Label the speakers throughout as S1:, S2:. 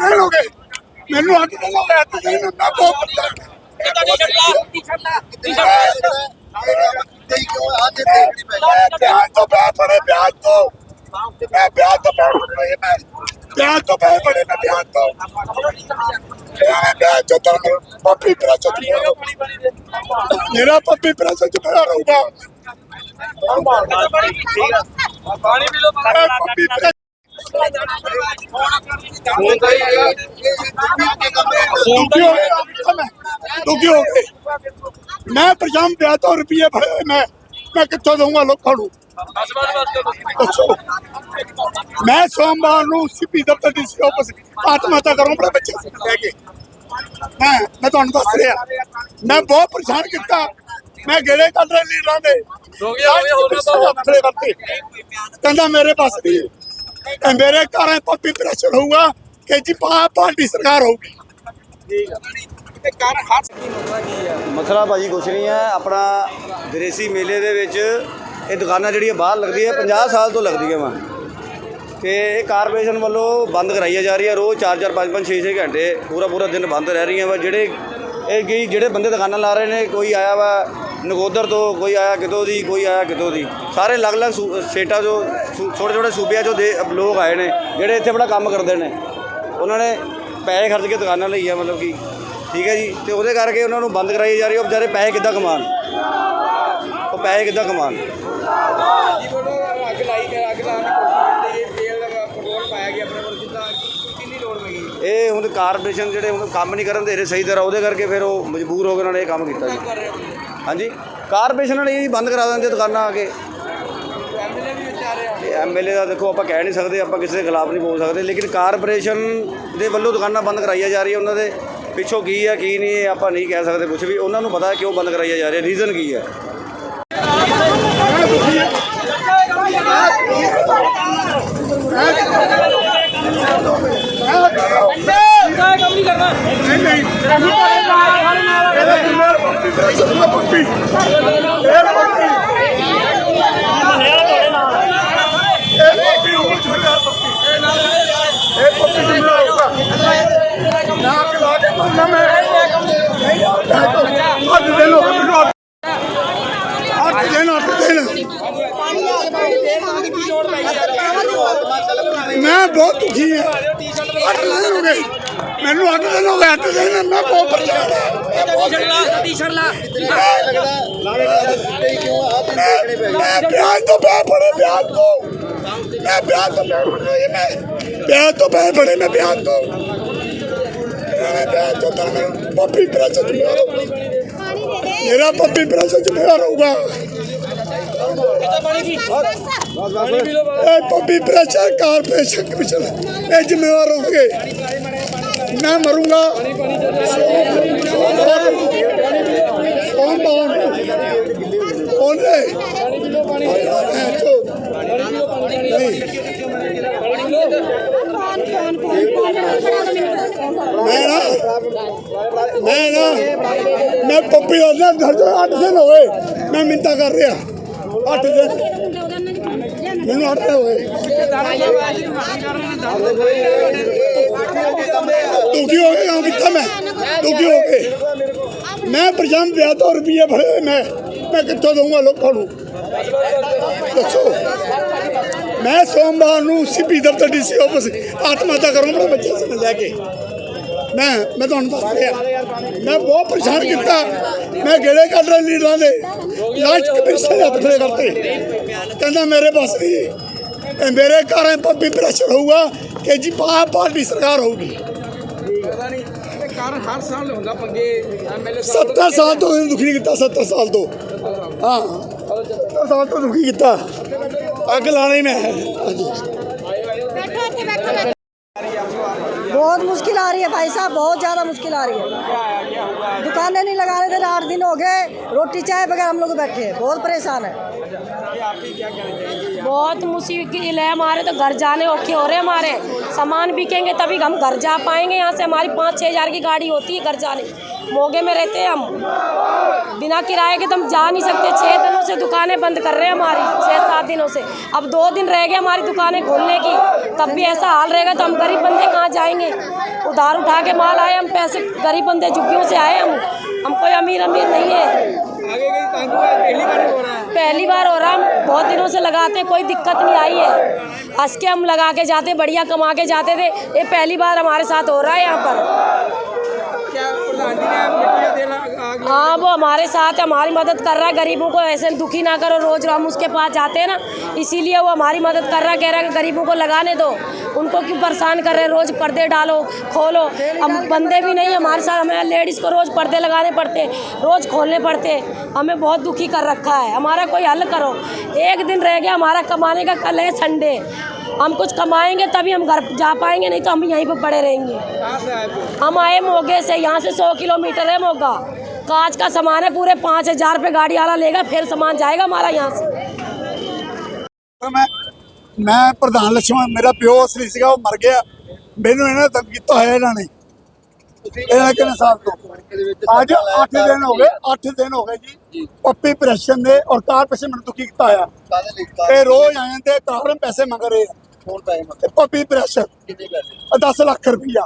S1: ਦਿਨ ਹੋ ਗਏ ਮੈਨੂੰ ਅੱਠ ਦਿਨ ਹੋ ਗਏ ਅੱਠ ਦਿਨ ਮੈਂ ਬਹੁਤ ਵਿਆਹ ਤੋਂ ਬੈ ਪੜੇ ਵਿਆਹ ਤੋਂ। ਮੈਂ ਵਿਆਹ ਤੋਂ ਬੈ ਪੜੇ ਮੈਂ। ਵਿਆਹ ਤੋਂ ਬੈ ਪੜੇ ਮੈਂ ਵਿਆਹ ਤੋਂ। ਵਿਆਹ ਤੋਂ ਤਾਂ ਪੱਪੀ ਪ੍ਰੈਸ ਚ ਮੇਰਾ ਪੱਪੀ ਪ੍ਰੈਸ ਚ ਮੇਰਾ ਰਹੂਗਾ
S2: ਪਾਣੀ ਪੀ ਲਓ
S1: ਪ੍ਰੈਸ ਦੁਖੀ ਹੋ ਗਏ। ਮੈਂ ਦੁਖੀ ਹੋ ਗਏ ਮੈਂ ਪਰਜਾਮ ਵਿਆਹ ਤੋਂ ਰੁਪਏ ਭਰੇ ਹੋਏ ਮੈਂ ਮੈਂ ਕਿੱਥੋਂ ਦਊਂਗਾ ਲੋਕਾਂ ਨੂੰ? ਮੈਂ ਸੋਮਵਾਰ ਨੂੰ ਸਿੱਪੀ ਦਫ਼ਤਰ ਦੀ ਸੀ ਆਫਿਸ ਆਤਮਹੱਤਿਆ ਕਰੂੰ ਆਪਣੇ ਬੱਚੇ ਨੂੰ ਲੈ ਕੇ। ਮੈਂ ਮੈਂ ਤੁਹਾਨੂੰ ਦੱਸ ਰਿਹਾ ਮੈਂ ਬਹੁਤ ਪਰੇਸ਼ਾਨ ਕੀਤਾ। ਮੈਂ ਗੇੜੇ ਕੱਢ ਰਹੇ ਲੀਡਰਾਂ ਦੇ।
S2: ਹੋ ਗਿਆ, ਹੋ ਗਿਆ, ਹੋ ਗਿਆ, ਹੋ ਗਿਆ।
S1: ਖੜੇ ਕਰਤੇ ਕਹਿੰਦਾ ਮੇਰੇ ਪਾਸ ਨਹੀਂ ਹੈ। ਇਹ ਮੇਰੇ ਘਰ ਹੈ ਪੱਪੀ ਪ੍ਰੈਸ਼ਰ ਹੋਊਗਾ ਕਿ ਜੀ ਪਾ ਪਾਰਟੀ ਸਰਕਾਰ ਹੋਊਗੀ।
S3: ਮਸਲਾ ਭਾਜੀ ਕੁਛ ਨਹੀਂ ਹੈ ਆਪਣਾ ਵਿਦੇਸੀ ਮੇਲੇ ਦੇ ਵਿੱਚ ਇਹ ਦੁਕਾਨਾਂ ਜਿਹੜੀਆਂ ਬਾਹਰ ਲੱਗਦੀਆਂ 50 ਸਾਲ ਤੋਂ ਲੱਗਦੀਆਂ ਵਾ। ਤੇ ਇਹ ਕਾਰਪੋਰੇਸ਼ਨ ਵੱਲੋਂ ਬੰਦ ਕਰਾਈਆਂ ਜਾ ਰਹੀਆਂ ਰੋਜ਼ 4 4 5 5 6 6 ਘੰਟੇ ਪੂਰਾ ਪੂਰਾ ਦਿਨ ਬੰਦ ਰਹਿ ਰਹੀਆਂ ਵਾ ਜਿਹੜੇ ਇਹ ਕੀ ਜਿਹੜੇ ਬੰਦੇ ਦੁਕਾਨਾਂ ਲਾ ਰਹੇ ਨੇ ਕੋਈ ਆਇਆ ਵਾ ਨਗੋਦਰ ਤੋਂ ਕੋਈ ਆਇਆ ਕਿਤੋਂ ਦੀ, ਕੋਈ ਆਇਆ ਕਿਤੋਂ ਦੀ। ਸਾਰੇ ਅਲੱਗ-ਅਲੱਗ ਸੂ- ਸਟੇਟਾਂ ਤੋਂ ਛੋਟੇ ਛੋਟੇ ਸੂਬਿਆਂ ਚੋਂ ਦੇ ਲੋਕ ਆਏ ਨੇ, ਜਿਹੜੇ ਇੱਥੇ ਬੜਾ ਕੰਮ ਕਰਦੇ ਨੇ। ਉਹਨਾਂ ਨੇ ਪੈਸੇ ਖਰਚ ਕੇ ਦੁਕਾਨਾਂ ਲਈ ਆ ਮਤਲਬ ਕਿ। ਠੀਕ ਹੈ ਜੀ? ਤੇ ਉਹਦੇ ਕਰਕੇ ਉਹਨਾਂ ਨੂੰ ਬੰਦ ਕਰਾਈ ਜਾ ਰਹੀ ਉਹ ਵਿਚਾਰੇ ਪੈਸੇ ਕਿੱਦਾਂ ਕਮਾਣ ਉਹ ਪੈਸੇ ਕਿੱਦਾਂ ਕਮਾਣ ਇਹ ਹੁਣ ਕਾਰਪੋਰੇਸ਼ਨ ਜਿਹੜੇ ਹੁਣ ਕੰਮ ਨਹੀਂ ਕਰਨ ਦੇ ਰਹੇ ਸਹੀ ਤਰ੍ਹਾਂ, ਉਹਦੇ ਕਰਕੇ ਫਿਰ ਉਹ ਮਜਬੂਰ ਹੋ ਕੇ ਉਹਨਾਂ ਨੇ ਇਹ ਕੰਮ ਕੀਤਾ ਜੀ। ਹਾਂਜੀ। ਕਾਰਪੋਰੇਸ਼ਨ ਨੇ ਇਹ ਬੰਦ ਕਰਾ ਦਿੰਦੇ ਦੁਕਾਨਾਂ ਆ ਕੇ। ਐਮਐਲਏ ਦਾ ਦੇਖੋ ਆਪਾਂ ਕਹਿ ਨਹੀਂ ਸਕਦੇ ਆਪਾਂ ਕਿਸੇ ਦੇ ਖਿਲਾਫ ਨਹੀਂ ਬੋਲ ਸਕਦੇ। ਲੇਕਿਨ ਕਾਰਪੋਰੇਸ਼ਨ ਦੇ ਵੱਲੋਂ ਦੁਕਾਨਾਂ ਬੰਦ ਕਰਾਈਆਂ ਜਾ ਰਹੀਆਂ ਉਹਨਾਂ ਦੇ ਪਿੱਛੋਂ ਕੀ ਹੈ ਕੀ ਨਹੀਂ ਆਪਾਂ ਨਹੀਂ ਕਹਿ ਸਕਦੇ ਕੁਝ ਵੀ। ਉਹਨਾਂ ਨੂੰ ਪਤਾ ਹੈ ਕਿਉਂ ਬੰਦ ਕਰਾਈਆਂ ਜਾ ਰਹੀਆਂ ਰੀਜ਼ਨ ਕੀ ਹੈ
S2: ਕੰਮ ਨਹੀਂ। ਕਰਨਾ
S1: ਨਹੀਂ ਨਹੀਂ ਇਹਦਾ ਜ਼ਿੰਮੇਵਾਰ ਪੱਪੀ ਮੈਨੂੰ ਅੱਠ ਦਿਨ ਹਾਂ ਹੋ ਗਏ ਅੱਠ ਦਿਨ ਹੋ ਗਏ ਮੈਂ ਬਹੁਤ ਪਰੇਸ਼ਾਨ ਹਾਂ। ਮੈਂ ਬਹੁਤ
S2: ਟੀ-ਸ਼ਰਟ ਲਾ
S1: ਮੈਂ ਵਿਆਹ ਤੋਂ ਬੈ ਪੜੇ ਵਿਆਹ ਤੋਂ। ਮੈਂ ਵਿਆਹ ਤੋਂ ਬੈ ਪੜੇ ਮੈਂ ਵਿਆਹ ਤੋਂ ਬੈ ਪੜੇ ਮੈਂ ਵਿਆਹ ਤੋਂ। ਮੈਂ ਵਿਆਹ ਤੋਂ ਤਾਂ ਮੈਂ ਪੱਪੀ ਪ੍ਰੈਸ ਚ ਮੇਰਾ ਪੱਪੀ ਪ੍ਰੈਸ ਚ ਮੇਰਾ ਰਹੂਗਾ ਇਹ ਪੱਪੀ ਪ੍ਰੈਸ਼ਰ ਕਾਰਪੋਰੇਸ਼ਨ ਕਮਿਸ਼ਨ ਇਹ ਜ਼ਿੰਮੇਵਾਰ ਹੋਣਗੇ। ਮੈਂ ਮਰੂੰਗਾ। ਸੋਮਵਾਰ ਉਹਨੇ ਮੈਂ ਨਾ ਮੈਂ ਨਾ, ਮੈਂ ਪੱਪੀ ਉਹਨਾਂ ਘਰ ਤੋਂ 8 ਦਿਨ ਹੋਏ ਮੈਂ ਮਿੰਤਾ ਕਰ ਰਿਹਾ। 8 ਦਿਨ। ਮੈਨੂੰ 8 ਦਿਨ ਹੋਏ ਦੁਖੀ ਹੋ ਗਏ ਹਾਂ ਕਿੱਥੇ ਮੈਂ? ਦੁਖੀ ਹੋ ਗਏ ਮੈਂ ਪ੍ਰਜਮ ਵਿਆਹ ਤੋਂ ਰੁਪਏ ਭਰੇ ਹੋਏ ਮੈਂ। ਮੈਂ ਕਿੱਥੋਂ ਦਊਂਗਾ ਲੋਕਾਂ ਨੂੰ? ਦੱਸੋ। ਮੈਂ ਸੋਮਵਾਰ ਨੂੰ ਸਿੱਪੀ ਦਫ਼ਤਰ ਡੀਸੀ ਆਫਿਸ। ਆਤਮਹੱਤਿਆ ਕਰੂੰ ਬੱਚੇ ਨੂੰ ਲੈ ਕੇ। ਮੈਂ ਮੈਂ ਤੁਹਾਨੂੰ ਦੱਸ ਰਿਹਾ। ਮੈਂ ਬਹੁਤ ਪਰੇਸ਼ਾਨ ਕੀਤਾ। ਮੈਂ ਗੇੜੇ ਕੱਢ ਰਿਹਾ ਲੀਡਰਾਂ ਦੇ। ਲਾਸਟ ਕਮਿਸ਼ਨ ਹੱਥ ਖੜੇ ਕਰਤੇ। ਕਹਿੰਦਾ, ਮੇਰੇ ਬਸ ਨਹੀਂ ਇਹ ਮੇਰੇ ਘਰਾਂ ਪੱਪੀ ਪ੍ਰੈਸ਼ਰ ਹੋਊਗਾ। ਕਿ ਜੀ ਪਾ ਪਾਰਟੀ ਸਰਕਾਰ ਹੋਊਗੀ
S4: ਪਤਾ ਨਹੀਂ ਇਹ ਕਾਰਨ ਹਰ ਸਾਲ ਹੁੰਦਾ ਪੰਗੇ ਐਮਐਲਏ
S1: 70 ਸਾਲ ਤੋਂ ਇਹਨੂੰ ਦੁਖੀ ਕੀਤਾ 70 ਸਾਲ ਤੋਂ ਹਾਂ 70 ਸਾਲ ਤੋਂ ਦੁਖੀ ਕੀਤਾ ਅੱਗ ਲਾਣੀ ਮੈਂ ਹਾਂਜੀ
S5: बहुत मुश्किल आ रही है भाई साहब बहुत ज़्यादा मुश्किल आ रही है दुकानें नहीं लगा रहे थे आठ दिन हो गए रोटी चाय बगैर हम लोग बैठे हैं बहुत परेशान है
S6: बहुत मुश्किल है हमारे तो घर जाने औखे हो रहे हैं हमारे सामान बिकेंगे तभी हम घर जा पाएँगे। यहाँ से हमारी पाँच छः हज़ार की गाड़ी होती है घर जाने। मोगे में रहते हैं हम। बिना किराए के तो हम जा नहीं सकते। छः दिनों से दुकानें बंद कर रहे हैं हमारी छः सात दिनों से। अब दो दिन रह गए हमारी दुकानें खोलने की। तब भी ऐसा हाल रहेगा तो हम गरीब बंदे कहाँ जाएँगे? उधार उठा के माल आए, हम पैसे गरीब बंदे झुग्गियों से आए हम। हम कोई अमीर अमीर नहीं है।
S4: पहली बार हो रहा है
S6: बहुत दिनों से लगाते हैं, कोई दिक्कत नहीं आई है हंस के हम लगा के जाते बढ़िया कमा के जाते थे ये पहली बार हमारे साथ हो रहा है यहाँ पर हाँ वो हमारे साथ हमारी मदद कर रहा है, गरीबों को ऐसे दुखी ना करो, रोज हम उसके पास जाते हैं ना, इसीलिए वो हमारी मदद कर रहा कह रहा है गरीबों को लगाने दो, उनको क्यों परेशान कर रहे हैं, रोज पर्दे डालो, खोलो, हम बंदे भी नहीं हमारे साथ हमें लेडीज़ को रोज पर्दे लगाने पड़ते, रोज खोलने पड़ते, हमें बहुत दुखी कर रखा है, हमारा कोई हल करो, एक दिन रह गया, हमारा कमाने का कल है संडे हम कुछ कमाएँगे तभी हम घर जा पाएँगे नहीं तो हम यहीं पर पड़े रहेंगे। हम आए मोगे से यहाँ से सौ किलोमीटर है मोगा। कांच का सामान है पूरे पाँच हज़ार रुपये गाड़ी वाला लेगा फिर सामान जाएगा हमारा यहाँ से।
S1: तो मैं मैं प्रधान लक्ष्मण मेरा प्यो असली सिंह मर गया। ਗਿਆ इन्हें ਇਹਨਾਂ ਧਮਕੀ तो है ना नहीं। ਇਹਨਾਂ ਕਿੰਨੇ ਸਾਲ ਤੋਂ ਅੱਜ 8 ਦਿਨ ਹੋ ਗਏ 8 ਦਿਨ ਹੋ ਗਏ ਜੀ। ਪੱਪੀ ਪ੍ਰੈਸ਼ਨ ਦੇ ਔਰ ਕਾਰ ਪੈਸੇ ਮੈਨੂੰ ਦੁਖੀ ਕੀਤਾ ਹੋਇਆ। ਇਹ ਰੋਜ਼ ਆ ਜਾਂਦੇ ਕਾਰਨ ਪੈਸੇ ਮੰਗ ਰਹੇ ਆ? ਤੇ ਪੱਪੀ ਪ੍ਰੈਸ਼ਨ 10 ਲੱਖ ਰੁਪਈਆ।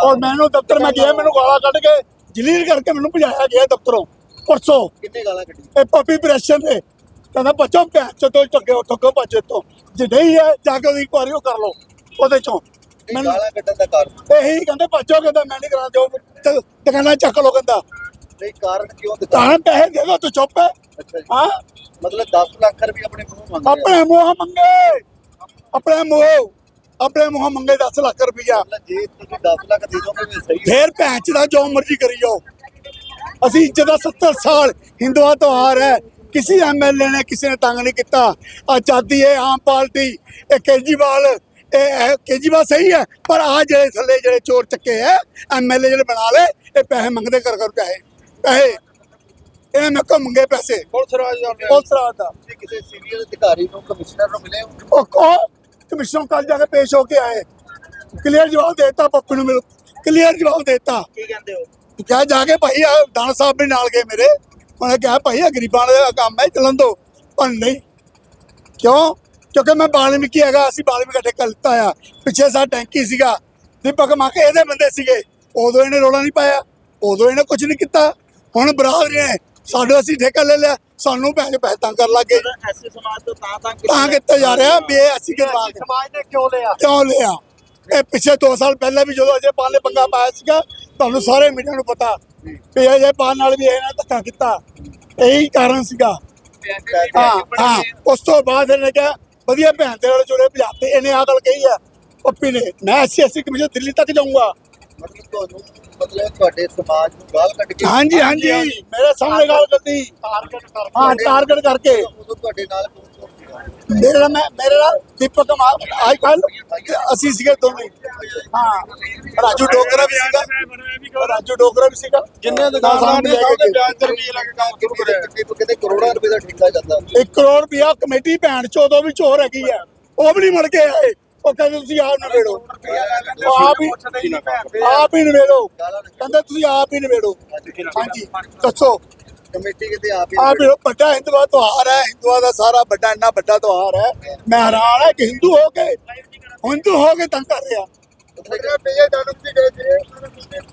S1: ਔਰ ਮੈਨੂੰ ਦਫ਼ਤਰ ਮੈਂ ਗਿਆ ਮੈਨੂੰ ਗਾਲਾਂ ਕੱਢ ਕੇ ਜਲੀਲ ਕਰਕੇ ਮੈਨੂੰ ਭਜਾਇਆ ਗਿਆ ਦਫ਼ਤਰੋਂ ਪਰਸੋਂ। ਇਹ ਪੱਪੀ ਪ੍ਰੈਸ਼ਨ ਦੇ ਕਹਿੰਦਾ ਬੱਚੋ ਭੈਣ ਚੋਂ ਚੱਕੇ ਉੱਠੋ ਕੋ ਬੱਚੇ ਤੋਂ ਜੇ ਨਹੀਂ ਹੈ ਜਾ ਕੇ ਉਹਦੀ ਇਨਕੁਆਰੀ ਉਹ ਕਰ ਲਓ ਉਹਦੇ ਚੋਂ। ਮੈਨੂੰ
S7: ਕੱਢਣ ਦਾ ਕਾਰਨ
S1: ਇਹੀ ਕਹਿੰਦੇ ਬੱਚੋ ਕਹਿੰਦਾ ਮੈਂ ਨਹੀਂ ਕਰਾਂ ਜੋ ਦ- ਦੁਕਾਨਾਂ ਚੱਕ ਲੋ ਕਹਿੰਦਾ।
S7: ਨਹੀਂ ਕਾਰਨ ਕਿਉਂ ਦਿਖਾ
S1: ਤਾਂ ਪੈਸੇ ਦੇ ਦੋ ਤੂੰ ਚੁੱਪ ਹੈ।
S7: ਅੱਛਾ ਜੀ।
S1: ਹਾਂ?
S7: ਮਤਲਬ 10 ਲੱਖ ਰੁਪਏ ਆਪਣੇ ਮੂੰਹ ਮੰਗ
S1: ਆਪਣੇ ਮੂੰਹ ਮੰਗੇ। ਆਪਣੇ ਮੂੰਹ। ਆਪਣੇ ਮੂੰਹ ਮੰਗੇ 10 ਲੱਖ ਰੁਪਈਆ।
S7: ਮਤਲਬ ਜੇ ਤੁਸੀਂ 10 ਲੱਖ ਦੇ ਦੋਗੇ ਵੀ ਸਹੀ
S1: ਫੇਰ ਭੈਣ ਚ ਦਾ ਜੋ ਮਰਜ਼ੀ ਕਰੀ ਜਾਓ ਅਸੀਂ ਜਦੋਂ 70 ਸਾਲ ਹਿੰਦੂਆ ਤੋਂ ਆ ਹੈ। ਕਿਸੇ ਐਮਐਲਏ ਨੇ ਕਿਸੇ ਨੇ ਤੰਗ ਨਹੀਂ ਕੀਤਾ। ਆਜ਼ਾਦੀ ਹੈ ਆਮ ਪਾਰਟੀ ਇਹ ਕੇਜੀਵਾਲ ਇਹ ਕੇਜੀਵਾਲ ਸਹੀ ਹੈ ਪਰ ਆ ਜਿਹੜੇ ਥੱਲੇ ਜਿਹੜੇ ਚੋਰ ਚੱਕੇ ਹੈ ਐਮਐਲਏ ਜਿਹੜੇ ਬਣਾ ਲਏ ਇਹ ਪੈਸੇ ਮੰਗਦੇ ਕਰ ਕਰ ਪੈਸੇ ਪੈਸੇ। ਇਹ ਮੈਂ ਕੋ ਮੰਗੇ ਪੈਸੇ?
S7: ਪੁਲਿਸ ਰਾਜ ਦਾ
S1: ਉਸ ਰਾਤ ਦਾ।
S7: ਕਿਸੇ ਸੀਨੀਅਰ ਅਧਿਕਾਰੀ ਨੂੰ ਕਮਿਸ਼ਨਰ ਨੂੰ ਮਿਲੇ
S1: ਉਹ ਕੋ ਕਮਿਸ਼ਨ ਕੱਲ ਜਾ ਕੇ ਪੇਸ਼ ਹੋ ਕੇ ਆਏ। ਕਲੀਅਰ ਜਵਾਬ ਦੇਤਾ ਪੱਪੂ ਨੂੰ ਮਿਲ। ਕਲੀਅਰ ਜਵਾਬ ਦੇਤਾ।
S7: ਕੀ ਕਹਿੰਦੇ ਹੋ?
S1: ਕਿਹਾ ਜਾ ਕੇ ਭਾਈ ਆ ਦਾਨ ਸਾਹਿਬ ਵੀ ਨਾਲ ਗਏ ਮੇਰੇ। ਉਹਨੇ ਕਿਹਾ ਭਾਈ ਆ ਗਰੀਬਾਂ ਦਾ ਕੰਮ ਹੈ ਚੱਲਣ ਦੋ ਪਰ ਨਹੀਂ। ਕਿਉਂ? ਕਿਉਂਕਿ ਮੈਂ ਬਾਲਮੀਕੀ ਹੈਗਾ ਅਸੀਂ ਬਾਲਮੀਕੀ ਠੇਕਾ ਲਿੱਤਾ ਆ। ਪਿੱਛੇ ਸਾ ਟੈਂਕੀ ਸੀਗਾ। ਦੀਪਕ ਮਾਕੇ ਇਹਦੇ ਬੰਦੇ ਸੀਗੇ। ਉਦੋਂ ਇਹਨੇ ਰੋਲਾ ਨਹੀਂ ਪਾਇਆ। ਉਦੋਂ ਇਹਨੇ ਕੁਝ ਨਹੀਂ ਕੀਤਾ। ਹੁਣ ਬਰਾਦਰੀ ਨੇ ਸਾਡੇ ਅਸੀਂ ਠੇਕਾ ਲੈ ਲਿਆ। ਸਾਨੂੰ ਪੈਸੇ ਪੈਸੇ ਤੰਗ ਕਰ ਲੱਗੇ
S7: ਐਸੇ ਸਮਾਜ ਤੋਂ ਤਾਂ ਤਾਂ
S1: ਤਾਂ ਕਿੱਥੇ ਜਾ ਰਿਹਾ ਵੀ ਇਹ ਅਸੀਂ
S7: ਸਮਾਜ ਨੇ ਕਿਉਂ ਲਿਆ?
S1: ਕਿਉਂ ਲਿਆ? ਇਹ ਪਿਛਲੇ 2 ਸਾਲ ਪਹਿਲਾਂ ਵੀ ਜਦੋਂ ਅਜੇ ਪਾਲ ਨੇ ਪੰਗਾ ਪਾਇਆ ਸੀਗਾ ਤੁਹਾਨੂੰ ਸਾਰੇ ਮੀਡੀਆ ਨੂੰ ਪਤਾ ਵੀ ਅਜੇ ਪਾਲ ਨਾਲ ਵੀ ਇਹਨਾਂ ਧੱਕਾ ਕੀਤਾ। ਇਹੀ ਕਾਰਨ ਸੀਗਾ। ਹਾਂ ਹਾਂ। ਉਸ ਤੋਂ ਬਾਅਦ ਇਹਨੇ ਕਿਹਾ ਵਧੀਆ ਭੈਣ ਦੇ ਨਾਲ ਜੁੜੇ ਭਜਾਤੇ ਇਹਨੇ ਆ ਗੱਲ ਕਹੀ ਆ ਪੱਪੀ ਨੇ ਮੈਂ ਐਸੀ ਐਸੀ ਕਮਿਸ਼ਨ ਦਿੱਲੀ ਤੱਕ ਜਾਊਂਗਾ।
S7: ਮਤਲਬ ਤੁਹਾਨੂੰ ਮਤਲਬ ਤੁਹਾਡੇ ਸਮਾਜ ਨੂੰ ਗਾਲ ਕੱਢ ਕੇ
S1: ਹਾਂਜੀ ਹਾਂਜੀ ਮੇਰੇ ਸਾਹਮਣੇ ਗੱਲ ਕਰਦੀ ਹਾਂ ਟਾਰਗੇਟ ਕਰਕੇ।
S7: ਤੁਹਾਡੇ ਨਾਲ?
S1: ਮੇਰੇ ਨਾਲ ਮੈਂ ਮੇਰੇ ਨਾਲ ਦੀਪਕ ਕੁਮਾਰ ਆਈ ਕੱਲ ਅਸੀਂ ਸੀਗੇ ਦੋਨੇ ਹਾਂ ਰਾਜੂ ਡੋਗਰਾ ਵੀ ਸੀਗਾ। ਰਾਜੂ ਡੋਗਰਾ ਵੀ ਸੀਗਾ।
S7: ਜਿੰਨੇ
S1: ਦੁਕਾਨਦਾਰਾਂ ਨੇ? ਉਹਦੇ ਵਿਆਜ
S7: ਤੇ ਰੁਪਏ ਲੱਗ ਕੰਮ ਸ਼ੁਰੂ ਕਰਿਆ ਕਿਤੇ ਕਰੋੜਾਂ ਰੁਪਏ ਦਾ ਠੇਕਾ ਜਾਂਦਾ।
S1: 1 ਕਰੋੜ ਰੁਪਇਆ ਕਮੇਟੀ ਭੈਣ ਚੋਦੋ ਵੀ ਚੋਰ ਹੈਗੀ ਆ। ਉਹ ਵੀ ਨਹੀਂ ਮੜ ਕੇ ਆਏ। ਉਹ ਕਹਿੰਦੇ ਤੁਸੀਂ ਆਪ ਨਵੇੜੋ। ਉਹ ਆਪ ਹੀ ਆਪ ਹੀ ਨਵੇੜੋ। ਕਹਿੰਦੇ ਤੁਸੀਂ ਆਪ ਹੀ ਨਵੇੜੋ। ਹਾਂਜੀ ਦੱਸੋ।
S7: ਕਮੇਟੀ ਕਿਤੇ ਆਪ ਹੀ
S1: ਆਪ ਹੀ ਵੱਡਾ ਹਿੰਦੂਆ ਤਿਉਹਾਰ ਹੈ ਹਿੰਦੂਆ ਦਾ ਸਾਰਾ ਵੱਡਾ ਇੰਨਾ ਵੱਡਾ ਤਿਉਹਾਰ ਹੈ। ਮੈਂ ਹੈਰਾਨ ਹੈ ਕਿ ਹਿੰਦੂ ਹੋ ਕੇ ਹਿੰਦੂ ਹੋ ਕੇ ਤੰਗ ਕਰ ਰਿਹਾ।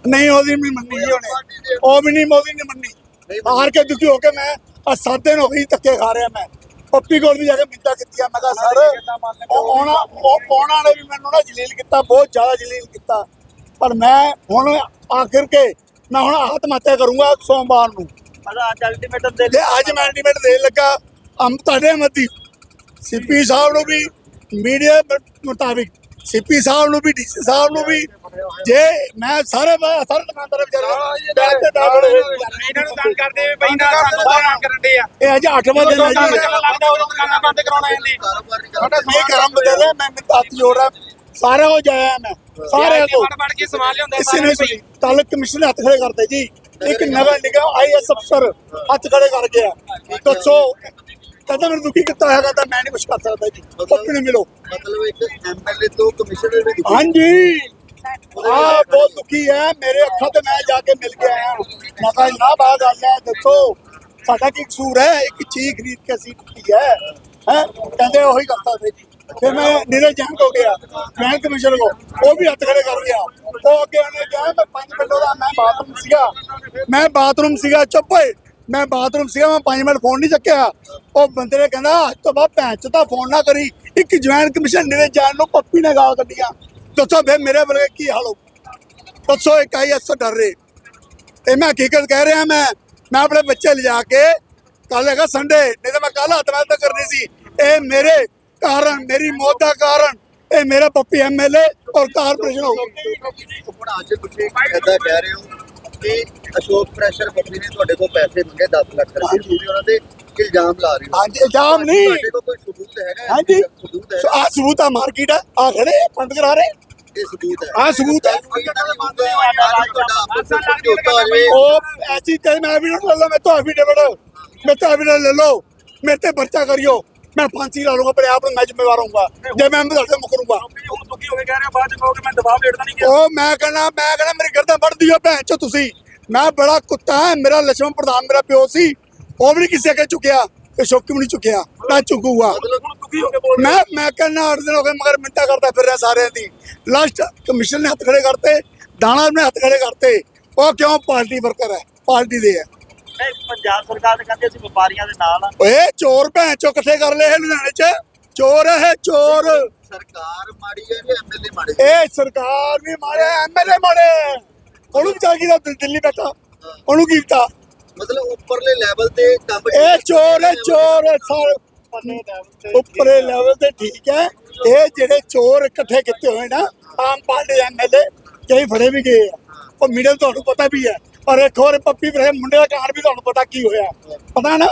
S1: ਨਹੀਂ। ਉਹਦੀ ਨਹੀਂ ਮੰਨੀ ਉਹਨੇ ਉਹ ਵੀ ਨਹੀਂ ਮੋਦੀ ਨੇ ਮੰਨੀ। ਹਾਰ ਕੇ ਦੁਖੀ ਹੋ ਕੇ ਮੈਂ ਆ ਸੱਤ ਦਿਨ ਹੋ ਗਈ ਧੱਕੇ ਖਾ ਰਿਹਾ ਮੈਂ। ਪੱਪੀ ਕੋਲ ਵੀ ਜਾ ਕੇ ਮਿੰਤਾ ਕੀਤੀਆਂ। ਮੈਂ ਕਿਹਾ ਸਰ ਉਹ ਆਉਣਾ ਉਹ ਆਉਣਾ ਨੇ ਵੀ ਮੈਨੂੰ ਨਾ ਜਲੀਲ ਕੀਤਾ ਬਹੁਤ ਜ਼ਿਆਦਾ ਜਲੀਲ ਕੀਤਾ। ਪਰ ਮੈਂ ਹੁਣ ਆਖਿਰ ਕੇ ਮੈਂ ਹੁਣ ਆਤਮ ਹੱਤਿਆ ਕਰੂੰਗਾ ਸੋਮਵਾਰ ਨੂੰ।
S2: ਅੱਜ ਅਲਟੀਮੇਟਮ ਦੇ
S1: ਤੇ ਅੱਜ ਮੈਂ ਐਂਟੀਮੇਟ ਦੇਣ ਲੱਗਾ। ਅੰਮ ਤੁਹਾਡੇ ਮੱਦੀ ਸੀਪੀ ਸਾਹਿਬ ਨੂੰ ਵੀ ਮੀਡੀਆ ਮੁਤਾਬਿਕ ਸੀਪੀ ਸਾਹਿਬ ਨੂੰ ਵੀ ਡੀਸੀ ਸਾਹਿਬ ਨੂੰ ਵੀ। ਜੇ ਮੈਂ ਸਾਰੇ ਮੈਂ ਸਾਰੇ ਦੁਕਾਨਦਾਰ ਵਿਚਾਰੇ ਬੈਠ ਕੇ ਬੈਠ ਖੜੇ ਹੋਏ
S4: ਇਹਨਾਂ ਨੂੰ ਤੰਗ ਕਰਦੇ ਬਈ ਨਾ ਸਾਨੂੰ ਤੰਗ ਕਰਨ ਦੇ ਆ।
S1: ਇਹ ਅੱਜ 8 ਵਜੇ
S4: ਜਦੋਂ ਕੰਮ
S1: ਨੇ
S4: ਚੱਲਣ ਲੱਗਦਾ ਉਦੋਂ ਦੁਕਾਨਾਂ ਬੰਦ ਕਰਾਉਣਾ ਜਾਂਦੀ
S7: ਕਾਰੋਬਾਰ ਨਹੀਂ
S1: ਸਾਡਾ
S7: ਕਰਦੇ
S1: ਸਹੀ ਕਰਮ ਬਦਲ ਮੈਂ ਮੈਂ ਹੱਥ ਜੋੜ ਰਿਹਾ ਸਾਰੇ ਹੋ ਜਾਇਆ ਮੈਂ ਸਾਰੇ
S4: ਵੜ ਵੜ ਕੇ ਸਮਾਨ ਲਿਆਉਂਦਾ
S1: ਕਿਸੇ ਨੇ ਕਮਿਸ਼ਨ ਹੱਥ ਖੜੇ ਕਰਦੇ ਜੀ। ਇੱਕ ਨਵਾਂ ਨਿਗਮ ਆਈਐਸ ਅਫਸਰ ਹੱਥ ਖੜੇ ਕਰ ਗਿਆ। ਦੱਸੋ ਕਹਿੰਦਾ ਮੈਨੂੰ ਦੁਖੀ ਕੀਤਾ ਹੋਇਆ ਕਹਿੰਦਾ ਮੈਂ ਨਹੀਂ ਕੁਝ ਕਰ ਸਕਦਾ ਜੀ। ਪੱਪੀ ਨੂੰ ਮਿਲੋ।
S7: ਮਤਲਬ ਇੱਕ ਐਮਐਲਏ ਤੋਂ ਕਮਿਸ਼ਨਰ ਦੁਖੀ
S1: ਹਾਂਜੀ। ਆ ਬਹੁਤ ਦੁਖੀ ਹੈ। ਮੇਰੇ ਅੱਖਾਂ ਤੇ ਮੈਂ ਜਾ ਕੇ ਮਿਲ ਕੇ ਆਇਆ ਮੈਂ ਕਿਹਾ ਜਨਾਬ ਆ ਗੱਲ ਹੈ ਦੱਸੋ। ਸਾਡਾ ਕੀ ਕਸੂਰ ਹੈ? ਇੱਕ ਚੀਜ਼ ਖਰੀਦ ਕੇ ਅਸੀਂ ਦਿੱਤੀ ਹੈ। ਹੈ? ਕਹਿੰਦੇ ਉਹੀ ਕਰਤਾ ਸੀ ਜੀ। ਫਿਰ ਮੈਂ ਨੀਰਜ ਜੰਗ ਹੋ ਗਿਆ। ਮੈਂ ਕਮਿਸ਼ਨਰ ਕੋ ਉਹ ਵੀ ਹੱਥ ਖੜੇ ਕਰ ਗਿਆ ਉਹ ਅੱਗੇ ਉਹਨੇ ਕਿਹਾ ਮੈਂ 5 ਮਿੰਟ ਦਾ ਮੈਂ ਬਾਥਰੂਮ ਸੀਗਾ। ਮੈਂ ਬਾਥਰੂਮ ਸੀਗਾ, ਚੁੱਪ ਓਏ ਮੈਂ ਬਾਥਰੂਮ ਸੀਗਾ, ਮੈਂ 5 ਮਿੰਟ ਫੋਨ ਨਹੀਂ ਚੱਕਿਆ। ਉਹ ਬੰਦੇ ਨੇ ਕਹਿੰਦਾ, ਅੱਜ ਤੋਂ ਬਾਅਦ ਭੈਣ ਚ ਤਾਂ ਫੋਨ ਨਾ ਕਰੀ। ਇੱਕ ਜੁਆਇੰਟ ਕਮਿਸ਼ਨ ਨੀਰਜ ਜਾਨ ਨੂੰ ਪੱਪੀ ਨੇ ਗਾਲ ਕੱਢੀਆਂ। ਦੱਸੋ ਫੇ ਮੇਰੇ ਵਰਗੇ ਕੀ ਹਾਲ ਹੋ? ਦੱਸੋ ਇੱਕ ਆਈ ਐਸ ਡਰ ਰਹੇ। ਇਹ ਮੈਂ ਹਕੀਕਤ ਕਹਿ ਰਿਹਾ ਮੈਂ। ਮੈਂ ਆਪਣੇ ਬੱਚੇ ਲਿਜਾ ਕੇ ਕੱਲ ਹੈਗਾ ਸੰਡੇ ਨਹੀਂ ਤਾਂ ਮੈਂ ਕੱਲ ਹੱਥ ਤਾਂ ਕਰਨੀ ਸੀ। ਇਹ ਮੇਰੇ ਕਾਰਨ ਮੇਰੀ ਮੌਤ ਦਾ ਕਾਰਨ ਇਹ ਮੇਰਾ ਪੱਪੀ ਐਮਐਲਏ ਔਰ ਕਾਰਪੋਰੇਸ਼ਨ ਹੋ
S7: ਹੁਣ ਅੱਜ ਤੁਸੀਂ ਏਦਾਂ ਕਹਿ ਰਹੇ ਹੋ ਕਿ ਅਸ਼ੋਕ ਪ੍ਰੈਸ਼ਰ ਬੱਬੀ ਨੇ ਤੁਹਾਡੇ ਕੋਲ ਪੈਸੇ ਮੰਗੇ 10 ਲੱਖ ਰੁਪਏ।
S1: ਹਾਂਜੀ।
S7: ਤੁਸੀਂ ਉਹਨਾਂ ਦੇ ਇਲਜ਼ਾਮ ਲਾ ਰਹੇ ਹੋ?
S1: ਹਾਂਜੀ ਇਲਜ਼ਾਮ ਨਹੀਂ।
S7: ਤੁਹਾਡੇ ਕੋਲ ਕੋਈ ਸਬੂਤ ਹੈਗਾ?
S1: ਹਾਂਜੀ।
S7: ਸਬੂਤ ਹੈ?
S1: ਆ ਸਬੂਤ ਆ ਮਾਰਕੀਟ ਆ। ਖੜੇ ਬੰਦ ਕਰਾ ਰਹੇ।
S7: ਇਹ ਸਬੂਤ ਹੈ।
S1: ਆ। ਸਬੂਤ ਹੈ? ਉਹ ਐਸੀ ਤੇ ਮੈਂ ਵੀ ਲੈ ਲਓ ਮੈਂ ਤਾਂ ਐਫੀਡੇਵਿਟ ਲੈ ਲਓ। ਮੇਰੇ ਤੇ ਪਰਚਾ ਕਰਿਓ। ਮੈਂ ਫਾਂਸੀ ਲਾ ਲੂੰਗਾ ਆਪਣੇ ਆਪ ਨੂੰ ਮੈਂ ਜ਼ਿੰਮੇਵਾਰ ਜੇ ਮੈਂ ਤੁਹਾਡੇ ਮੁਕਰੂੰਗਾ
S2: ਹੁਣ
S1: ਉਹ ਮੈਂ ਕਹਿਣਾ ਮੈਂ ਕਹਿਣਾ ਮੇਰੀ ਗਰਦਨ ਵੱਢਦੀ ਆ ਭੈਣ ਚੋ ਤੁਸੀਂ। ਮੈਂ ਬੜਾ ਕੁੱਤਾ ਹਾਂ ਮੇਰਾ ਲਛਮਣ ਪ੍ਰਧਾਨ ਮੇਰਾ ਪਿਓ ਸੀ। ਉਹ ਵੀ ਨਹੀਂ ਕਿਸੇ ਅੱਗੇ ਚੁੱਕਿਆ ਤੇ ਸ਼ੌਕੀ ਵੀ ਨਹੀਂ ਝੁਕਿਆ। ਮੈਂ ਚੁੱਕੂਗਾ ਮੈਂ ਮੈਂ ਕਹਿੰਦਾ 8 ਦਿਨ ਹੋ ਗਏ ਮਗਰ ਮਿੰਟਾ ਕਰਦਾ ਫਿਰ ਰਿਹਾ ਸਾਰਿਆਂ ਦੀ। ਲਾਸਟ ਕਮਿਸ਼ਨ ਨੇ ਹੱਥ ਖੜੇ ਕਰਤੇ ਦਾਣਾ ਨੇ ਹੱਥ ਖੜੇ ਕਰਤੇ। ਉਹ ਕਿਉਂ ਪਾਰਟੀ ਵਰਕਰ ਹੈ? ਪਾਰਟੀ ਦੇ ਹੈ।
S2: ਨਹੀਂ ਪੰਜਾਬ ਸਰਕਾਰ ਨੇ ਕਹਿੰਦੇ ਅਸੀਂ ਵਪਾਰੀਆਂ ਦੇ ਨਾਲ ਆ।
S1: ਓਏ ਚੋਰ ਭੈਣ ਚੋ ਇਕੱਠੇ ਕਰ ਲਏ ਇਹ ਲੁਧਿਆਣੇ ਚ? ਚੋਰ ਹੈ ਇਹ, ਚੋਰ।
S7: ਸਰਕਾਰ ਮਾੜੀ ਹੈ ਜਾਂ ਐਮਐਲਏ ਮਾੜੇ?
S1: ਇਹ ਸਰਕਾਰ ਵੀ ਮਾਰੇ ਐਮਐਲਏ ਮਾਰੇ ਉਹਨੂੰ ਵਿਚਾਰ ਕੀ ਦਾ ਦਿੱਲੀ ਬੈਠਾ? ਉਹਨੂੰ ਕੀ ਪਤਾ
S7: ਮਤਲਬ ਉੱਪਰਲੇ ਲੈਵਲ ਤੇ ਕੰਮ
S1: ਇਹ ਚੋਰ ਹੈ ਚੋਰ। ਹੈ ਸਾਰੇ ਉੱਪਰੇ ਲੈਵਲ ਤੇ ਠੀਕ ਹੈ। ਇਹ ਜਿਹੜੇ ਚੋਰ ਇਕੱਠੇ ਕੀਤੇ ਹੋਏ ਨਾ ਆਮ ਪਾਰਟੀ ਐਮਐਲਏ ਕਈ ਫੜੇ ਵੀ ਗਏ ਆ। ਉਹ ਮੀਡੀਆ ਤੁਹਾਨੂੰ ਪਤਾ ਵੀ ਹੈ। ਪਰ ਇੱਕ ਹੋਰ ਪੱਪੀ ਬਰੇ ਮੁੰਡੇ ਦਾ ਕਾਰਨ ਵੀ ਤੁਹਾਨੂੰ ਪਤਾ ਕੀ ਹੋਇਆ। ਪਤਾ ਨਾ?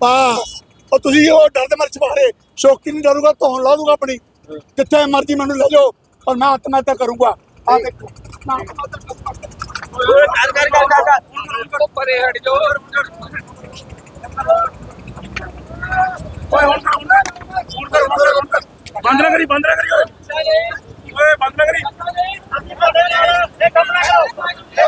S1: ਬਸ। ਉਹ ਤੁਸੀਂ ਉਹ ਡਰ ਦੇ ਮਰ ਛਪਾਰੇ ਸ਼ੌਕੀ ਨਹੀਂ ਡਰੂਗਾ ਧੌਣ ਲਾ ਦੂਗਾ ਆਪਣੀ। ਜਿੱਥੇ ਮਰਜ਼ੀ ਮੈਨੂੰ ਲੈ ਜਾਓ ਪਰ ਮੈਂ ਆਤਮਾ ਤਾਂ ਕਰੂੰਗਾ। ਆ ਦੇਖੋ।
S2: ਓਏ ਕਰ ਕਰ ਕਰ ਕਰ ਕਰ
S4: ਪਰੇ ਹਟ ਜਾਓ
S2: ਓਏ। ਹੁਣ ਕਰ ਹੁਣ ਕਰ ਹੁਣ ਕਰ ਹੁਣ ਕਰ ਬੰਦ ਨਾ ਕਰੀ ਬੰਦ ਨਾ ਕਰੀ ਓਏ ਓਏ ਬੰਦ ਕਰੀ ਨਾ ਕਰੋ ਇਹ ਕੰਮ ਨਾ ਕਰੋ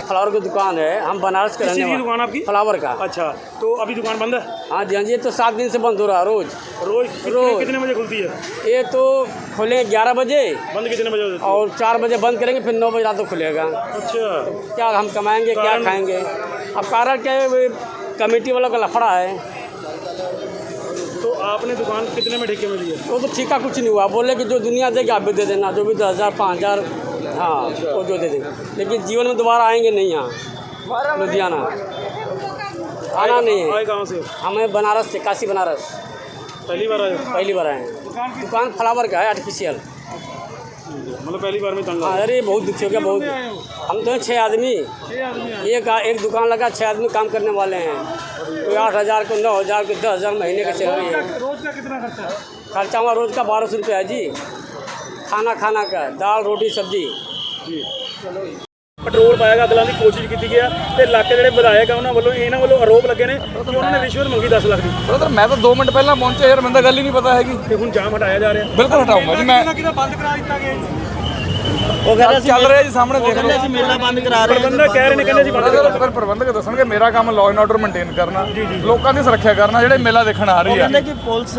S8: फ्लावर की दुकान है हम बनारस के रहने
S2: की दुकान आपकी?
S8: फ्लावर का।
S2: अच्छा तो अभी दुकान बंद है?
S8: हाँ जी हाँ जी ये तो सात दिन से बंद हो रहा है रोज।
S2: रोज
S8: रोज।
S2: कितने बजे खुलती है?
S8: ये तो खोलेंगे ग्यारह बजे।
S2: बंद कितने बजे है?
S8: और चार बजे बंद करेंगे फिर नौ बजे रात को खुलेगा।
S2: अच्छा।
S8: क्या हम कमाएँगे क्या खाएँगे? अब कारण क्या है कमेटी वालों का लफड़ा है।
S2: आपने दुकान कितने में ठेके में ली है?
S8: वो तो ठीका कुछ नहीं हुआ। बोले कि जो दुनिया देगी आप भी दे देना। जो भी दस हज़ार पाँच हज़ार हाँ वो जो दे देंगे। लेकिन जीवन में दोबारा आएँगे नहीं यहाँ। लुधियाना। आना नहीं है।
S2: गाँव कहाँ से?
S8: हमें बनारस से काशी बनारस।
S2: पहली बार आए
S8: पहली बार आए हैं। दुकान फ्लावर का है आर्टिफिशियल
S2: मतलब पहली बार में तंग आ
S8: हाँ
S2: गए।
S8: अरे बहुत दुखी हो गया बहुत हम तो हैं छः आदमी एक एक दुकान लगा छः आदमी काम करने वाले हैं कोई आठ हज़ार को नौ हज़ार को दस हज़ार महीने का चल रही है
S2: रोज का कितना खर्चा है
S8: खर्चा हमारा रोज़ का बारह सौ रुपया है जी खाना खाना का दाल रोटी सब्जी
S2: ਪੈਟਰੋਲ ਪਾਇਆ ਗਿਆ ਅਗਲਾਂ ਦੀ ਕੋਸ਼ਿਸ਼ ਕੀਤੀ ਗਿਆ ਤੇ ਇਲਾਕੇ ਜਿਹੜੇ ਵਿਧਾਇਕ ਆ ਉਹਨਾਂ ਵੱਲੋਂ ਇਹਨਾਂ ਵੱਲੋਂ ਆਰੋਪ ਲੱਗੇ ਨੇ ਕਿ ਉਹਨਾਂ ਨੇ ਰਿਸ਼ਵਤ ਮੰਗੀ 10 ਲੱਖ ਦੀ
S4: ਬ੍ਰਦਰ ਮੈਂ ਤਾਂ 2 ਮਿੰਟ ਪਹਿਲਾਂ ਪਹੁੰਚਿਆ ਯਾਰ ਮੈਨੂੰ ਤਾਂ ਗੱਲ ਹੀ ਨਹੀਂ ਪਤਾ ਹੈਗੀ
S2: ਤੇ ਹੁਣ ਜਾਮ ਹਟਾਇਆ ਜਾ ਰਿਹਾ
S4: ਬਿਲਕੁਲ ਹਟਾਊਂਗਾ ਜੀ ਮੈਂ
S2: ਕਿਹਦਾ ਬੰਦ ਕਰਾ ਦਿੱਤਾ ਗਿਆ
S7: ਉਹ ਕਹਿੰਦਾ
S4: ਚੱਲ ਰਿਹਾ ਜੀ ਸਾਹਮਣੇ ਦੇਖ ਲਓ।
S7: ਸੀ ਮੇਲਾ ਬੰਦ ਕਰਾ ਰਹੇ
S2: ਪ੍ਰਬੰਧਕ ਕਹਿ ਰਹੇ ਨੇ ਕਹਿੰਦੇ ਜੀ ਬੰਦ
S4: ਬ੍ਰਦਰ ਫਿਰ ਪ੍ਰਬੰਧਕ ਦੱਸਣਗੇ ਮੇਰਾ ਕੰਮ ਲਾਅ ਐਂਡ ਆਰਡਰ ਮੇਨਟੇਨ ਕਰਨਾ। ਲੋਕਾਂ ਦੀ ਸੁਰੱਖਿਆ ਕਰਨਾ ਜਿਹੜੇ ਮੇਲਾ ਦੇਖਣ ਆ ਰਹੀ ਆ।
S7: ਕਹਿੰਦੇ ਕਿ ਪੁਲਿਸ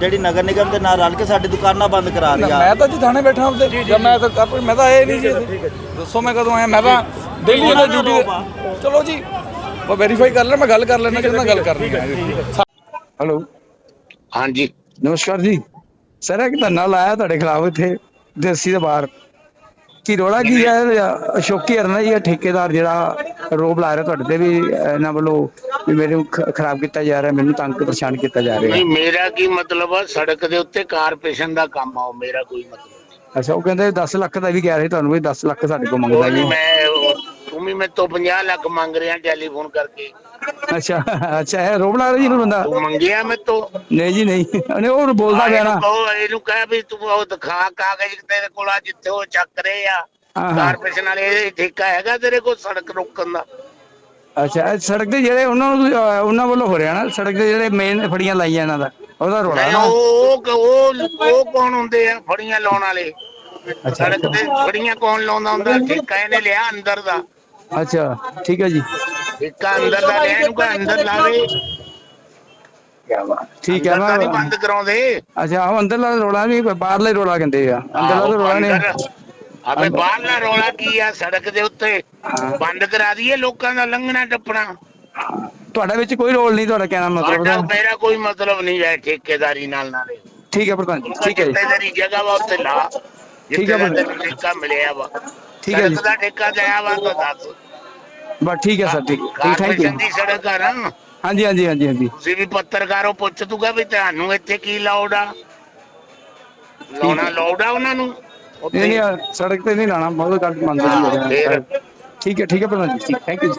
S7: ਜਿਹੜੀ ਨਗਰ ਨਿਗਮ ਦੇ ਨਾਲ ਰਲ ਕੇ ਸਾਡੀ ਦੁਕਾਨਾਂ ਬੰਦ ਕਰਾ ਰਹੀ ਆ।
S4: ਮੈਂ ਤਾਂ ਜੀ ਥਾਣੇ ਬੈਠਾ ਹਾਂ ਤੇ ਜਦ ਮੈਂ ਤਾਂ ਮੈਂ ਤਾਂ ਆਇਆ ਹੀ ਨਹੀਂ ਜੀ ਦੱਸੋ ਮੈਂ ਕਦੋਂ ਆਇਆ? ਮੈਂ ਤਾਂ ਡੇਲੀ ਇਹਦਾ ਡਿਊਟੀ ਚਲੋ ਜੀ ਉਹ ਵੈਰੀਫਾਈ ਕਰ ਲੈ ਮੈਂ ਗੱਲ ਕਰ ਲੈਣਾ ਜਿਹਦੇ ਨਾਲ ਗੱਲ ਕਰਨੀ ਹੈ।
S9: ਹੈਲੋ
S10: ਹਾਂਜੀ।
S9: ਨਮਸਕਾਰ ਜੀ। ਸਰ ਇੱਕ ਧਰਨਾ ਲਾਇਆ ਤੁਹਾਡੇ ਖਿਲਾਫ ਇੱਥੇ? ਦੇਸੀ ਦੇ ਬਾਹਰ। ਕੀ ਰੋਲਾ ਕੀ ਹੈ ਅਸ਼ੋਕੀ ਅਰਨਾ ਜੀ? ਇਹ ਠੇਕੇਦਾਰ ਜਿਹੜਾ ਰੋਬ ਲਾ ਰਿਹਾ ਤੁਹਾਡੇ ਤੇ ਵੀ ਇਹਨਾਂ ਵੱਲੋਂ ਵੀ ਮੇਰੇ ਨੂੰ ਖਰਾਬ ਕੀਤਾ ਜਾ ਰਿਹਾ ਮੈਨੂੰ ਤੰਗ ਪਰੇਸ਼ਾਨ ਕੀਤਾ ਜਾ ਰਿਹਾ।
S10: ਨਹੀਂ ਮੇਰਾ ਕੀ ਮਤਲਬ ਆ? ਸੜਕ ਦੇ ਉੱਤੇ ਕਾਰਪੋਰੇਸ਼ਨ ਦਾ ਕੰਮ ਆ ਮੇਰਾ ਕੋਈ ਮਤਲਬ
S9: ਅੱਛਾ ਉਹ ਕਹਿੰਦੇ 10 ਲੱਖ ਦਾ ਵੀ ਕਹਿ ਰਹੇ ਤੁਹਾਨੂੰ ਵੀ 10 ਲੱਖ ਸਾਡੇ ਕੋਲ ਮੰਗਦਾ ਜੀ।
S10: ਮੈਂ ਤੂੰ ਵੀ ਮੇਰੇ ਤੋਂ 50 ਲੱਖ ਮੰਗ ਰਿਹਾ ਟੈਲੀਫੋਨ ਕਰਕੇ।
S9: ਅੱਛਾ ਅੱਛਾ ਇਹ ਰੋਬ ਲਾ ਰਿਹਾ ਜੀ ਇਹਨੂੰ ਬੰਦਾ?
S10: ਤੂੰ ਮੰਗਿਆ ਮੇਰੇ ਤੋਂ
S9: ਨਹੀਂ ਜੀ ਨਹੀਂ। ਉਹਨੇ ਉਹ ਬੋਲਦਾ ਪਿਆ ਨਾ।
S10: ਕਹੋ ਇਹਨੂੰ ਕਹਿ ਵੀ ਤੂੰ ਉਹ ਦਿਖਾ ਕਾਗਜ਼ ਤੇਰੇ ਕੋਲ ਆ ਜਿੱਥੇ ਉਹ ਚੱਕ ਰਹੇ ਆ। ਕਾਰਪੋਰੇਸ਼ਨ ਵਾਲੇ ਇਹ ਠੇਕਾ ਹੈਗਾ ਤੇਰੇ ਕੋਲ ਸੜਕ ਰੋਕਣ ਦਾ?
S9: ਅੱਛਾ ਇਹ ਸੜਕ ਤੇ ਜਿਹੜੇ ਉਹਨਾਂ ਨੂੰ ਉਹਨਾਂ ਵੱਲੋਂ ਹੋ ਰਿਹਾ ਨਾ? ਸੜਕ ਤੇ ਜਿਹੜੇ ਮੇਨ ਫੜੀਆਂ ਲਾਈਆਂ ਇਹਨਾਂ ਦਾ। ਉਹਦਾ ਰੋਲਾ ਨਾ।
S10: ਉਹ ਉਹ ਉਹ ਕੌਣ ਹੁੰਦੇ ਆ ਫੜੀਆਂ ਲਾਉਣ ਵਾਲੇ? ਸੜਕ ਤੇ ਫੜੀਆਂ ਕੌਣ ਲਾਉਂਦਾ ਹੁੰਦਾ? ਠੇਕਾ ਇਹਨੇ ਲਿਆ ਅੰਦਰ ਦਾ।
S9: ਅੱਛਾ ਠੀਕ ਹੈ ਜੀ।
S10: ਠੇਕਾ ਅੰਦਰ ਦਾ ਇਹਨੂੰ ਕੋਈ ਅੰਦਰ ਲਾਵੇ
S9: ਠੀਕ ਹੈ ਮੈਂ
S10: ਬੰਦ ਕਰਾਉਂਦੇ।
S9: ਅੱਛਾ ਉਹ ਅੰਦਰਲਾ ਰੋਲਾ ਨਹੀਂ ਬਾਹਰਲਾ ਰੋਲਾ ਕਹਿੰਦੇ ਆ। ਅੰਦਰਲਾ ਰੋਲਾ ਨਹੀਂ।
S10: ਅਬੇ ਬਾਹਰਲਾ ਰੋਲਾ ਕੀ ਆ ਸੜਕ ਦੇ ਉੱਤੇ। ਬੰਦ ਕਰਾ ਦਈਏ ਲੋਕਾਂ ਦਾ ਲੰਘਣਾ ਟੱਪਣਾ।
S9: ਤੁਹਾਡੇ ਵਿੱਚ ਕੋਈ ਰੋਲ ਨਹੀਂ ਤੁਹਾਡਾ ਕਹਿਣਾ ਮਤਲਬ
S10: ਮੇਰਾ ਕੋਈ ਮਤਲਬ ਨਹੀਂ ਹੈ ਠੇਕੇਦਾਰੀ ਨਾਲ ਨਾਲੇ।
S9: ਠੀਕ ਹੈ ਪ੍ਰਧਾਨ ਜੀ ਠੀਕ ਹੈ ਜੀ।
S10: ਜਿੱਥੇ ਤੇਰੀ ਜਗ੍ਹਾ ਵਾ ਉੱਥੇ ਲਾ।
S9: ਠੀਕ ਹੈ ਬੰਦੇ।
S10: ਠੇਕਾ ਮਿਲਿਆ ਵਾ।
S9: ਠੀਕ ਹੈ ਜੀ।
S10: ਸੜਕ ਦਾ ਠੇਕਾ ਦਿਆ ਵਾ ਤਾਂ ਦੱਸ।
S9: ਬਸ ਠੀਕ ਹੈ ਸਰ ਠੀਕ। Thank you.
S10: ਦੀ ਸੜਕ ਆ ਨਾ।
S9: ਹਾਂਜੀ ਹਾਂਜੀ ਹਾਂਜੀ ਹਾਂਜੀ।
S10: ਤੁਸੀਂ ਵੀ ਪੱਤਰਕਾਰੋ ਪੁੱਛ ਦੂਗਾ ਵੀ ਤੁਹਾਨੂੰ ਇੱਥੇ ਕੀ ਲੋੜ ਆ? ਲਾਉਣਾ ਲੋੜ ਆ ਉਹਨਾਂ ਨੂੰ?
S9: ਨਹੀਂ ਨਹੀਂ ਸੜਕ ਤੇ ਨਹੀਂ ਲਾਣਾ ਬਹੁਤ ਗੱਲ ਮੰਨਦੇ? ਠੀਕ ਹੈ ਠੀਕ ਹੈ ਪ੍ਰਧਾਨ ਜੀ ਠੀਕ। Thank you